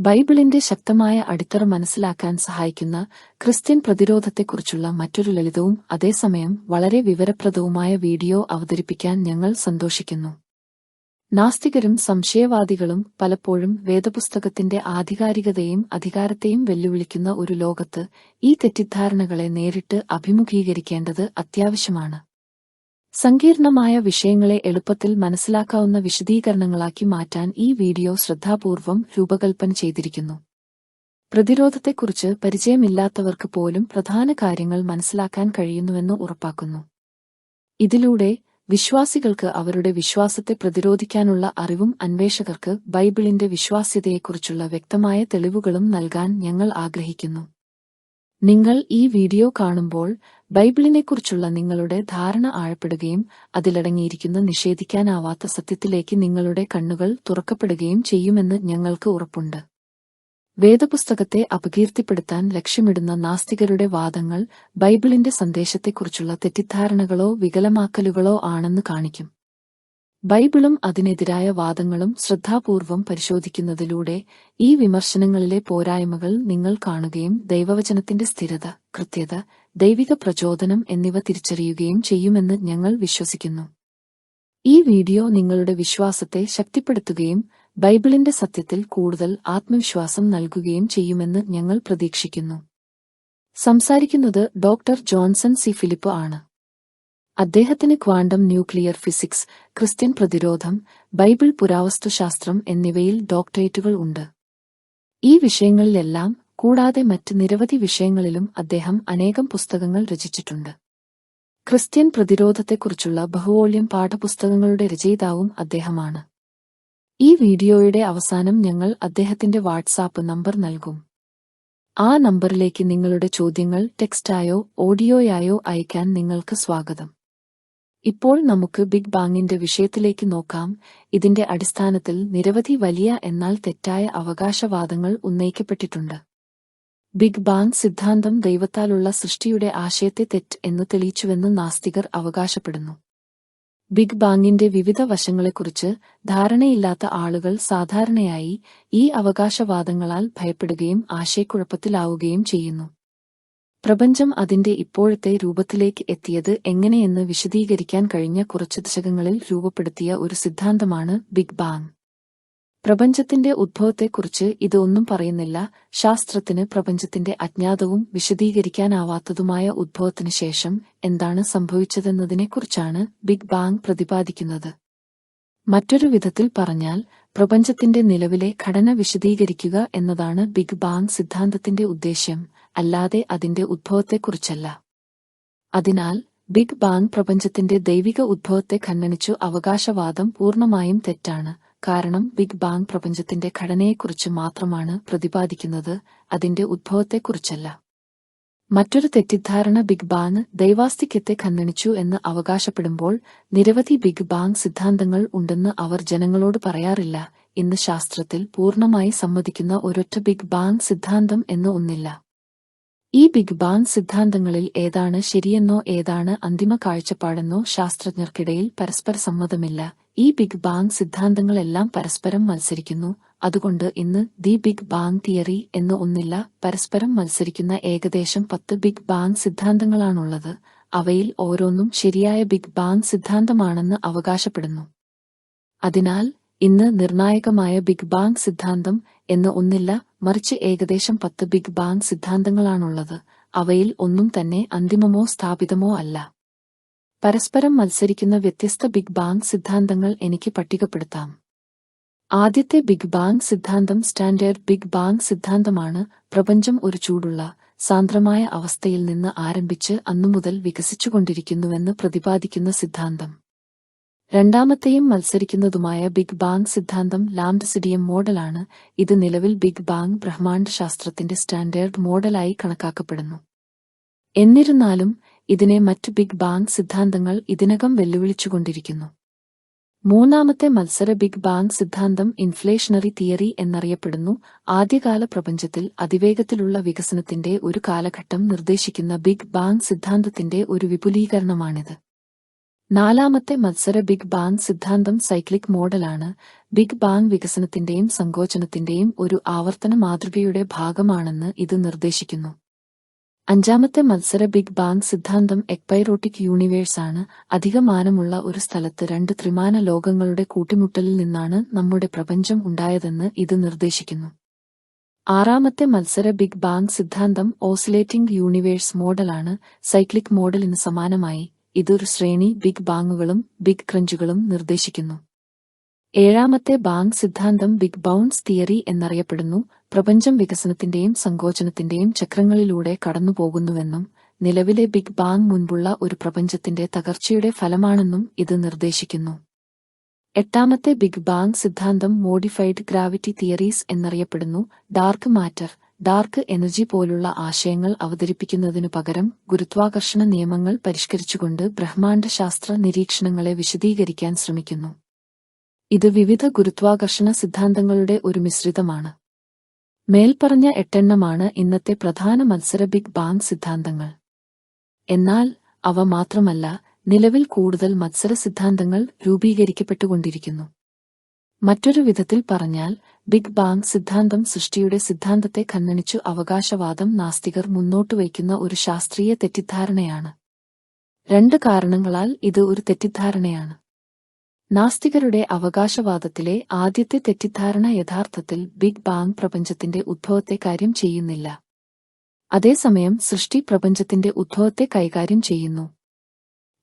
ബൈബിളിന്റെ ശക്തമായ അടിത്തറ മനസ്സിലാക്കാൻ സഹായിക്കുന്ന ക്രിസ്ത്യൻ പ്രതിരോധത്തെക്കുറിച്ചുള്ള മറ്റൊരു ലളിതവും അതേസമയം വളരെ വിവരപ്രദവുമായ വീഡിയോ അവതരിപ്പിക്കാൻ ഞങ്ങൾ സന്തോഷിക്കുന്നു. നാസ്തികരും സംശയവാദികളും പലപ്പോഴും വേദപുസ്തകത്തിന്റെ ആധികാരികതയും അധികാരത്തെയും വെല്ലുവിളിക്കുന്ന ഒരു ലോകത്ത് ഈ തെറ്റിദ്ധാരണകളെ നേരിട്ട് അഭിമുഖീകരിക്കേണ്ടത് അത്യാവശ്യമാണ്. സങ്കീർണമായ വിഷയങ്ങളെ എളുപ്പത്തിൽ മനസ്സിലാക്കാവുന്ന വിശദീകരണങ്ങളാക്കി മാറ്റാൻ ഈ വീഡിയോ ശ്രദ്ധാപൂർവം രൂപകൽപ്പന ചെയ്തിരിക്കുന്നു. പ്രതിരോധത്തെക്കുറിച്ച് പരിചയമില്ലാത്തവർക്ക് പോലും പ്രധാന കാര്യങ്ങൾ മനസ്സിലാക്കാൻ കഴിയുന്നുവെന്ന് ഉറപ്പാക്കുന്നു. ഇതിലൂടെ വിശ്വാസികൾക്ക് അവരുടെ വിശ്വാസത്തെ പ്രതിരോധിക്കാനുള്ള അറിവും അന്വേഷകർക്ക് ബൈബിളിന്റെ വിശ്വാസ്യതയെക്കുറിച്ചുള്ള വ്യക്തമായ തെളിവുകളും നൽകാൻ ഞങ്ങൾ ആഗ്രഹിക്കുന്നു. നിങ്ങൾ ഈ വീഡിയോ കാണുമ്പോൾ ബൈബിളിനെക്കുറിച്ചുള്ള നിങ്ങളുടെ ധാരണ ആഴപ്പെടുകയും അതിലടങ്ങിയിരിക്കുന്ന നിഷേധിക്കാനാവാത്ത സത്യത്തിലേക്ക് നിങ്ങളുടെ കണ്ണുകൾ തുറക്കപ്പെടുകയും ചെയ്യുമെന്ന് ഞങ്ങൾക്ക് ഉറപ്പുണ്ട്. വേദപുസ്തകത്തെ അപകീർത്തിപ്പെടുത്താൻ ലക്ഷ്യമിടുന്ന നാസ്തികരുടെ വാദങ്ങൾ ബൈബിളിന്റെ സന്ദേശത്തെക്കുറിച്ചുള്ള തെറ്റിദ്ധാരണകളോ വികലമാക്കലുകളോ ആണെന്ന് കാണിക്കും. ബൈബിളും അതിനെതിരായ വാദങ്ങളും ശ്രദ്ധാപൂർവം പരിശോധിക്കുന്നതിലൂടെ ഈ വിമർശനങ്ങളിലെ പോരായ്മകൾ നിങ്ങൾ കാണുകയും ദൈവവചനത്തിന്റെ സ്ഥിരത കൃത്യത ദൈവിക പ്രചോദനം എന്നിവ തിരിച്ചറിയുകയും ചെയ്യുമെന്ന് ഞങ്ങൾ വിശ്വസിക്കുന്നു. ഈ വീഡിയോ നിങ്ങളുടെ വിശ്വാസത്തെ ശക്തിപ്പെടുത്തുകയും ബൈബിളിന്റെ സത്യത്തിൽ കൂടുതൽ ആത്മവിശ്വാസം നൽകുകയും ചെയ്യുമെന്ന് ഞങ്ങൾ പ്രതീക്ഷിക്കുന്നു. സംസാരിക്കുന്നത് ഡോക്ടർ ജോൺസൺ സി ഫിലിപ്പ് ആണ്. അദ്ദേഹത്തിന് ക്വാണ്ടം ന്യൂക്ലിയർ ഫിസിക്സ് ക്രിസ്ത്യൻ പ്രതിരോധം ബൈബിൾ പുരാവസ്തുശാസ്ത്രം എന്നിവയിൽ ഡോക്ടറേറ്റുകൾ ഉണ്ട്. ഈ വിഷയങ്ങളിലെല്ലാം കൂടാതെ മറ്റ് നിരവധി വിഷയങ്ങളിലും അദ്ദേഹം അനേകം പുസ്തകങ്ങൾ രചിച്ചിട്ടുണ്ട്. ക്രിസ്ത്യൻ പ്രതിരോധത്തെക്കുറിച്ചുള്ള ബഹുവോള്യം പാഠപുസ്തകങ്ങളുടെ രചയിതാവും അദ്ദേഹമാണ്. ഈ വീഡിയോയുടെ അവസാനം ഞങ്ങൾ അദ്ദേഹത്തിന്റെ വാട്സാപ്പ് നമ്പർ നൽകും. ആ നമ്പറിലേക്ക് നിങ്ങളുടെ ചോദ്യങ്ങൾ ടെക്സ്റ്റായോ ഓഡിയോയായോ അയക്കാൻ നിങ്ങൾക്ക് സ്വാഗതം. ഇപ്പോൾ നമുക്ക് ബിഗ് ബാങ്ങിന്റെ വിഷയത്തിലേക്ക് നോക്കാം. ഇതിന്റെ അടിസ്ഥാനത്തിൽ നിരവധി വലിയ എന്നാൽ തെറ്റായ അവകാശവാദങ്ങൾ ഉന്നയിക്കപ്പെട്ടിട്ടുണ്ട്. ബിഗ് ബാങ് സിദ്ധാന്തം ദൈവത്താലുള്ള സൃഷ്ടിയുടെ ആശയത്തെ തെറ്റ് എന്ന് തെളിയിച്ചുവെന്ന് നാസ്തികർ അവകാശപ്പെടുന്നു. ബിഗ് ബാങ്ങിന്റെ വിവിധ വശങ്ങളെക്കുറിച്ച് ധാരണയില്ലാത്ത ആളുകൾ സാധാരണയായി ഈ അവകാശവാദങ്ങളാൽ ഭയപ്പെടുകയും ആശയക്കുഴപ്പത്തിലാവുകയും ചെയ്യുന്നു. പ്രപഞ്ചം അതിന്റെ ഇപ്പോഴത്തെ രൂപത്തിലേക്ക് എത്തിയത് എങ്ങനെയെന്ന് വിശദീകരിക്കാൻ കഴിഞ്ഞ കുറച്ച് ദശകങ്ങളിൽ രൂപപ്പെടുത്തിയ ഒരു സിദ്ധാന്തമാണ് ബിഗ് ബാങ്. പ്രപഞ്ചത്തിന്റെ ഉദ്ഭവത്തെക്കുറിച്ച് ഇത് ഒന്നും പറയുന്നില്ല ശാസ്ത്രത്തിന് പ്രപഞ്ചത്തിന്റെ അജ്ഞാതവും വിശദീകരിക്കാനാവാത്തതുമായ ഉദ്ഭവത്തിനു ശേഷം എന്താണ് സംഭവിച്ചതെന്നതിനെക്കുറിച്ചാണ് ബിഗ് ബാങ് പ്രതിപാദിക്കുന്നത്. മറ്റൊരു വിധത്തിൽ പറഞ്ഞാൽ പ്രപഞ്ചത്തിന്റെ നിലവിലെ ഘടന വിശദീകരിക്കുക എന്നതാണ് ബിഗ് ബാങ് സിദ്ധാന്തത്തിന്റെ ഉദ്ദേശ്യം. അല്ലാതെ അതിന്റെ ഉദ്ഭവത്തെക്കുറിച്ചല്ല അതിനാൽ ബിഗ് ബാങ് പ്രപഞ്ചത്തിന്റെ ദൈവിക ഉദ്ഭവത്തെ ഖണ്ഡനിച്ചു അവകാശവാദം പൂർണമായും തെറ്റാണ്. കാരണം ബിഗ് ബാങ് പ്രപഞ്ചത്തിന്റെ ഘടനയെക്കുറിച്ച് മാത്രമാണ് പ്രതിപാദിക്കുന്നത് അതിന്റെ ഉദ്ഭവത്തെക്കുറിച്ചല്ല മറ്റൊരു തെറ്റിദ്ധാരണ ബിഗ് ബാങ് ദൈവാസ്തിക്യത്തെ ഖണ്ഡനിച്ചു എന്ന് അവകാശപ്പെടുമ്പോൾ നിരവധി ബിഗ് ബാങ് സിദ്ധാന്തങ്ങൾ ഉണ്ടെന്ന് അവർ ജനങ്ങളോട് പറയാറില്ല ഇന്ന് ശാസ്ത്രത്തിൽ പൂർണമായി സമ്മതിക്കുന്ന ഒരൊറ്റ ബിഗ് ബാങ് സിദ്ധാന്തം എന്ന് ഒന്നില്ല. ഈ ബിഗ് ബാങ് സിദ്ധാന്തങ്ങളിൽ ഏതാണ് ശരിയെന്നോ ഏതാണ് അന്തിമ കാഴ്ചപ്പാടെന്നോ ശാസ്ത്രജ്ഞർക്കിടയിൽ പരസ്പര സമ്മതമില്ല. ഈ ബിഗ് ബാങ് സിദ്ധാന്തങ്ങളെല്ലാം പരസ്പരം മത്സരിക്കുന്നു. അതുകൊണ്ട് ഇന്ന് ദി ബിഗ് ബാങ് തിയറി എന്ന് ഒന്നില്ല പരസ്പരം മത്സരിക്കുന്ന ഏകദേശം പത്ത് ബിഗ് ബാങ് സിദ്ധാന്തങ്ങളാണുള്ളത്. അവയിൽ ഓരോന്നും ശരിയായ ബിഗ് ബാങ് സിദ്ധാന്തമാണെന്ന് അവകാശപ്പെടുന്നു. അതിനാൽ ഇന്ന് നിർണായകമായ ബിഗ് ബാങ് സിദ്ധാന്തം എന്ന് ഒന്നില്ല മറിച്ച് ഏകദേശം പത്ത് ബിഗ് ബാങ് സിദ്ധാന്തങ്ങളാണുള്ളത്. അവയിൽ ഒന്നും തന്നെ അന്തിമമോ സ്ഥാപിതമോ അല്ല. പരസ്പരം മത്സരിക്കുന്ന വ്യത്യസ്ത ബിഗ് ബാങ് സിദ്ധാന്തങ്ങൾ എനിക്ക് പട്ടികപ്പെടുത്താം. ആദ്യത്തെ ബിഗ് ബാങ് സിദ്ധാന്തം സ്റ്റാൻഡേർഡ് ബിഗ് ബാങ് സിദ്ധാന്തമാണ്. പ്രപഞ്ചം ഒരു ചൂടുള്ള സാന്ദ്രമായ അവസ്ഥയിൽ നിന്ന് ആരംഭിച്ച് അന്നുമുതൽ വികസിച്ചുകൊണ്ടിരിക്കുന്നുവെന്ന് പ്രതിപാദിക്കുന്ന സിദ്ധാന്തം. രണ്ടാമത്തെയും മത്സരിക്കുന്നതുമായ ബിഗ് ബാങ് സിദ്ധാന്തം ലാംഡസിഡിയം മോഡലാണ്. ഇത് നിലവിൽ ബിഗ് ബാങ് ബ്രഹ്മാണ്ഡ ശാസ്ത്രത്തിന്റെ സ്റ്റാൻഡേർഡ് മോഡലായി കണക്കാക്കപ്പെടുന്നു. എന്നിരുന്നാലും ഇതിനെ മറ്റ് ബിഗ് ബാങ് സിദ്ധാന്തങ്ങൾ ഇതിനകം വെല്ലുവിളിച്ചുകൊണ്ടിരിക്കുന്നു. മൂന്നാമത്തെ മത്സര ബിഗ് ബാങ് സിദ്ധാന്തം ഇൻഫ്ലേഷണറി തിയറി എന്നറിയപ്പെടുന്നു. ആദ്യകാല പ്രപഞ്ചത്തിൽ അതിവേഗത്തിലുള്ള വികസനത്തിന്റെ ഒരു കാലഘട്ടം നിർദ്ദേശിക്കുന്ന ബിഗ് ബാങ് സിദ്ധാന്തത്തിന്റെ ഒരു വിപുലീകരണമാണിത്. നാലാമത്തെ മത്സര ബിഗ് ബാങ് സിദ്ധാന്തം സൈക്ലിക് മോഡലാണ്. ബിഗ് ബാങ് വികസനത്തിന്റെയും സങ്കോചനത്തിന്റെയും ഒരു ആവർത്തന മാതൃകയുടെ ഭാഗമാണെന്ന് ഇത് നിർദ്ദേശിക്കുന്നു. അഞ്ചാമത്തെ മത്സര ബിഗ് ബാങ് സിദ്ധാന്തം എക്പൈറോട്ടിക് യൂണിവേഴ്സാണ്. അധിക മാനമുള്ള ഒരു സ്ഥലത്ത് രണ്ട് ത്രിമാന ലോകങ്ങളുടെ കൂട്ടിമുട്ടലിൽ നിന്നാണ് നമ്മുടെ പ്രപഞ്ചം ഉണ്ടായതെന്ന് ഇത് നിർദ്ദേശിക്കുന്നു. ആറാമത്തെ മത്സര ബിഗ് ബാങ് സിദ്ധാന്തം ഓസിലേറ്റിംഗ് യൂണിവേഴ്സ് മോഡലാണ്. സൈക്ലിക് മോഡലിന് സമാനമായി ഇതൊരു ശ്രേണി ബിഗ് ബാങ്ങുകളും ബിഗ് ക്രഞ്ചുകളും നിർദ്ദേശിക്കുന്നു. ഏഴാമത്തെ ബാങ് സിദ്ധാന്തം ബിഗ് ബൗൺസ് തിയറി എന്നറിയപ്പെടുന്നു. പ്രപഞ്ചം വികസനത്തിന്റെയും സങ്കോചനത്തിന്റെയും ചക്രങ്ങളിലൂടെ കടന്നുപോകുന്നുവെന്നും നിലവിലെ ബിഗ് ബാങ് മുൻപുള്ള ഒരു പ്രപഞ്ചത്തിന്റെ തകർച്ചയുടെ ഫലമാണെന്നും ഇത് നിർദ്ദേശിക്കുന്നു. എട്ടാമത്തെ ബിഗ് ബാങ് സിദ്ധാന്തം മോഡിഫൈഡ് ഗ്രാവിറ്റി തിയറീസ് എന്നറിയപ്പെടുന്നു. ഡാർക്ക് മാറ്റർ ഡാർക്ക് എനർജി പോലുള്ള ആശയങ്ങൾ അവതരിപ്പിക്കുന്നതിനു പകരം ഗുരുത്വാകർഷണ നിയമങ്ങൾ പരിഷ്കരിച്ചുകൊണ്ട് ബ്രഹ്മാണ്ഡശാസ്ത്ര നിരീക്ഷണങ്ങളെ വിശദീകരിക്കാൻ ശ്രമിക്കുന്നു. ഇത് വിവിധ ഗുരുത്വാകർഷണ സിദ്ധാന്തങ്ങളുടെ ഒരു മിശ്രിതമാണ്. മേൽപ്പറഞ്ഞ എട്ടെണ്ണമാണ് ഇന്നത്തെ പ്രധാന മത്സര ബിഗ് ബാങ് സിദ്ധാന്തങ്ങൾ. എന്നാൽ അവ മാത്രമല്ല നിലവിൽ കൂടുതൽ മത്സര സിദ്ധാന്തങ്ങൾ രൂപീകരിക്കപ്പെട്ടുകൊണ്ടിരിക്കുന്നു. മറ്റൊരു വിധത്തിൽ പറഞ്ഞാൽ ബിഗ് ബാങ് സിദ്ധാന്തം സൃഷ്ടിയുടെ സിദ്ധാന്തത്തെ ഖണ്ഡനിച്ചു അവകാശവാദം നാസ്തികർ മുന്നോട്ടുവയ്ക്കുന്ന ഒരു ശാസ്ത്രീയ തെറ്റിദ്ധാരണയാണ്. രണ്ട് കാരണങ്ങളാൽ ഇത് ഒരു തെറ്റിദ്ധാരണയാണ്. നാസ്തികരുടെ അവകാശവാദത്തിലെ ആദ്യത്തെ തെറ്റിദ്ധാരണ യഥാർത്ഥത്തിൽ ബിഗ് ബാങ് പ്രപഞ്ചത്തിന്റെ ഉദ്ഭവത്തെ കാര്യം ചെയ്യുന്നില്ല. അതേസമയം സൃഷ്ടി പ്രപഞ്ചത്തിന്റെ ഉദ്ഭവത്തെ കൈകാര്യം ചെയ്യുന്നു.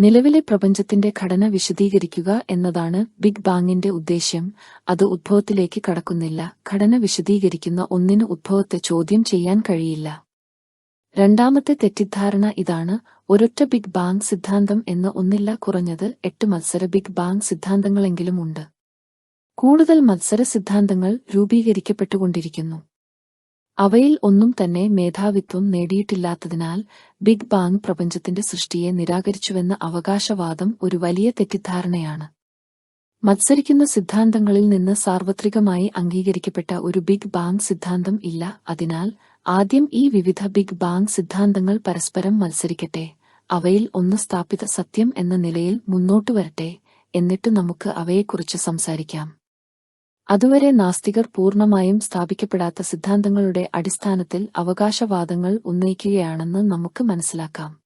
നിലവിലെ പ്രപഞ്ചത്തിന്റെ ഘടന വിശദീകരിക്കുക എന്നതാണ് ബിഗ് ബാങ്ങിന്റെ ഉദ്ദേശ്യം. അത് ഉദ്ഭവത്തിലേക്ക് കടക്കുന്നില്ല. ഘടന വിശദീകരിക്കുന്ന ഒന്നിന് ഉദ്ഭവത്തെ ചോദ്യം ചെയ്യാൻ കഴിയില്ല. രണ്ടാമത്തെ തെറ്റിദ്ധാരണ ഇതാണ്. ഒരൊറ്റ ബിഗ് ബാങ് സിദ്ധാന്തം എന്ന് ഒന്നില്ല കുറഞ്ഞത് എട്ട് മത്സര ബിഗ് ബാങ് സിദ്ധാന്തങ്ങളെങ്കിലും ഉണ്ട്. കൂടുതൽ മത്സര സിദ്ധാന്തങ്ങൾ രൂപീകരിക്കപ്പെട്ടുകൊണ്ടിരിക്കുന്നു. അവയിൽ ഒന്നും തന്നെ മേധാവിത്വം നേടിയിട്ടില്ലാത്തതിനാൽ ബിഗ് ബാങ് പ്രപഞ്ചത്തിന്റെ സൃഷ്ടിയെ നിരാകരിച്ചുവെന്ന അവകാശവാദം ഒരു വലിയ തെറ്റിദ്ധാരണയാണ്. മത്സരിക്കുന്ന സിദ്ധാന്തങ്ങളിൽ നിന്ന് സാർവത്രികമായി അംഗീകരിക്കപ്പെട്ട ഒരു ബിഗ് ബാങ് സിദ്ധാന്തം ഇല്ല. അതിനാൽ ആദ്യം ഈ വിവിധ ബിഗ് ബാങ് സിദ്ധാന്തങ്ങൾ പരസ്പരം മത്സരിക്കട്ടെ അവയിൽ ഒന്ന് സ്ഥാപിത സത്യം എന്ന നിലയിൽ മുന്നോട്ടു വരട്ടെ എന്നിട്ട് നമുക്ക് അവയെക്കുറിച്ച് സംസാരിക്കാം. അതുവരെ നാസ്തികർ പൂർണമായും സ്ഥാപിക്കപ്പെടാത്ത സിദ്ധാന്തങ്ങളുടെ അടിസ്ഥാനത്തിൽ അവകാശവാദങ്ങൾ ഉന്നയിക്കുകയാണെന്ന് നമുക്ക് മനസ്സിലാക്കാം.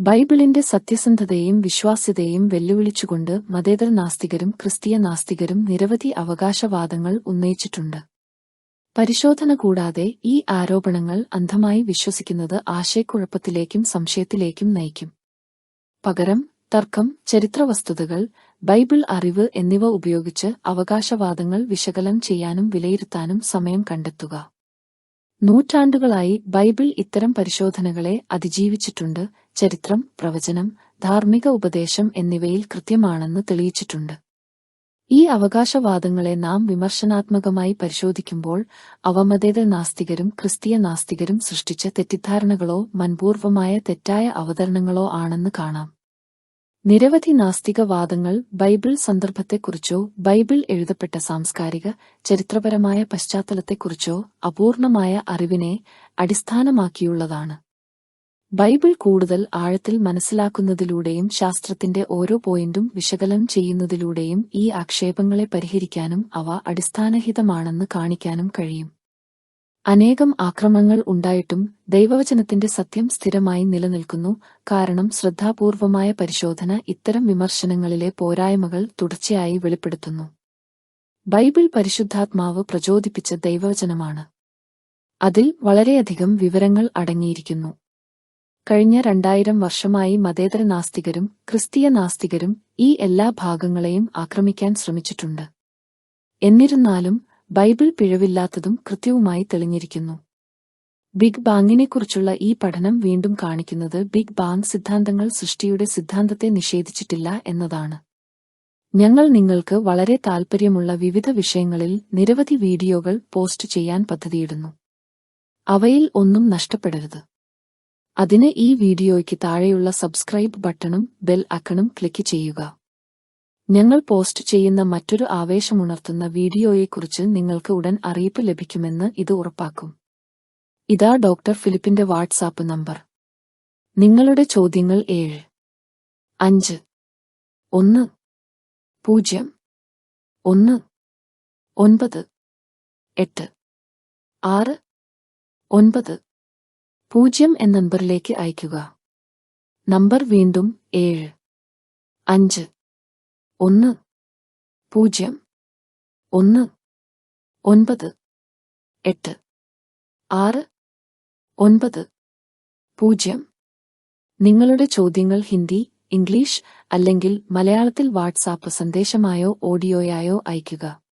ബൈബിളിന്റെ സത്യസന്ധതയും വിശ്വാസ്യതയും വെല്ലുവിളിച്ചുകൊണ്ട് മതേതര നാസ്തികരും ക്രിസ്തീയ നാസ്തികരും നിരവധി അവകാശവാദങ്ങൾ ഉന്നയിച്ചിട്ടുണ്ട്. പരിശോധന കൂടാതെ ഈ ആരോപണങ്ങൾ അന്ധമായി വിശ്വസിക്കുന്നത് ആശയക്കുഴപ്പത്തിലേക്കും സംശയത്തിലേക്കും നയിക്കും. പകരം തർക്കം ചരിത്രവസ്തുതകൾ ബൈബിൾ അറിവ് എന്നിവ ഉപയോഗിച്ച് അവകാശവാദങ്ങൾ വിശകലനം ചെയ്യാനും വിലയിരുത്താനും സമയം കണ്ടെത്തുക. നൂറ്റാണ്ടുകളായി ബൈബിൾ ഇത്തരം പരിശോധനകളെ അതിജീവിച്ചിട്ടുണ്ട്. ചരിത്രം പ്രവചനം ധാർമ്മിക ഉപദേശം എന്നിവയിൽ കൃത്യമാണെന്ന് തെളിയിച്ചിട്ടുണ്ട്. ഈ അവകാശവാദങ്ങളെ നാം വിമർശനാത്മകമായി പരിശോധിക്കുമ്പോൾ അവ മതേതര നാസ്തികരും ക്രിസ്തീയ നാസ്തികരും സൃഷ്ടിച്ച തെറ്റിദ്ധാരണകളോ മൻപൂർവമായ തെറ്റായ അവതരണങ്ങളോ ആണെന്ന് കാണാം. നിരവധി നാസ്തികവാദങ്ങൾ ബൈബിൾ സന്ദർഭത്തെക്കുറിച്ചോ ബൈബിൾ എഴുതപ്പെട്ട സാംസ്കാരിക ചരിത്രപരമായ പശ്ചാത്തലത്തെക്കുറിച്ചോ അപൂർണമായ അറിവിനെ അടിസ്ഥാനമാക്കിയുള്ളതാണ്. ബൈബിൾ കൂടുതൽ ആഴത്തിൽ മനസ്സിലാക്കുന്നതിലൂടെയും ശാസ്ത്രത്തിന്റെ ഓരോ പോയിന്റും വിശകലനം ചെയ്യുന്നതിലൂടെയും ഈ ആക്ഷേപങ്ങളെ പരിഹരിക്കാനും അവ അടിസ്ഥാനഹിതമാണെന്ന് കാണിക്കാനും കഴിയും. അനേകം ആക്രമങ്ങൾ ഉണ്ടായിട്ടും ദൈവവചനത്തിന്റെ സത്യം സ്ഥിരമായി നിലനിൽക്കുന്നു. കാരണം ശ്രദ്ധാപൂർവമായ പരിശോധന ഇത്തരം വിമർശനങ്ങളിലെ പോരായ്മകൾ തുടർച്ചയായി വെളിപ്പെടുത്തുന്നു. ബൈബിൾ പരിശുദ്ധാത്മാവ് പ്രചോദിപ്പിച്ച ദൈവവചനമാണ്. അതിൽ വളരെയധികം വിവരങ്ങൾ അടങ്ങിയിരിക്കുന്നു. കഴിഞ്ഞ രണ്ടായിരം വർഷമായി മതേതര നാസ്തികരും ക്രിസ്തീയ നാസ്തികരും ഈ എല്ലാ ഭാഗങ്ങളെയും ആക്രമിക്കാൻ ശ്രമിച്ചിട്ടുണ്ട്. എന്നിരുന്നാലും ബൈബിൾ പിഴവില്ലാത്തതും കൃത്യവുമായി തെളിഞ്ഞിരിക്കുന്നു. ബിഗ് ബാങ്ങിനെക്കുറിച്ചുള്ള ഈ പഠനം വീണ്ടും കാണിക്കുന്നത് ബിഗ് ബാങ് സിദ്ധാന്തങ്ങൾ സൃഷ്ടിയുടെ സിദ്ധാന്തത്തെ നിഷേധിച്ചിട്ടില്ല എന്നതാണ്. ഞങ്ങൾ നിങ്ങൾക്ക് വളരെ താൽപ്പര്യമുള്ള വിവിധ വിഷയങ്ങളിൽ നിരവധി വീഡിയോകൾ പോസ്റ്റ് ചെയ്യാൻ പദ്ധതിയിടുന്നു. അവയിൽ ഒന്നും നഷ്ടപ്പെടരുത്. അതിന് ഈ വീഡിയോയ്ക്ക് താഴെയുള്ള സബ്സ്ക്രൈബ് ബട്ടണും ബെൽ അക്കണും ക്ലിക്ക് ചെയ്യുക. ഞങ്ങൾ പോസ്റ്റ് ചെയ്യുന്ന മറ്റൊരു ആവേശമുണർത്തുന്ന വീഡിയോയെക്കുറിച്ച് നിങ്ങൾക്ക് ഉടൻ അറിയിപ്പ് ലഭിക്കുമെന്ന് ഇത് ഉറപ്പാക്കും. ഇതാ ഡോക്ടർ ഫിലിപ്പിന്റെ വാട്സാപ്പ് നമ്പർ. നിങ്ങളുടെ ചോദ്യങ്ങൾ ഏഴ് അഞ്ച് ഒന്ന് പൂജ്യം ഒന്ന് ഒൻപത് എട്ട് ആറ് ഒൻപത് പൂജ്യം എന്ന നമ്പറിലേക്ക് അയയ്ക്കുക. നമ്പർ വീണ്ടും ഏഴ് അഞ്ച് ഒന്ന് പൂജ്യം ഒന്ന് ഒൻപത് എട്ട് ആറ് ഒൻപത് പൂജ്യം. നിങ്ങളുടെ ചോദ്യങ്ങൾ ഹിന്ദി ഇംഗ്ലീഷ് അല്ലെങ്കിൽ മലയാളത്തിൽ വാട്സാപ്പ് സന്ദേശമായോ ഓഡിയോയായോ അയയ്ക്കുക.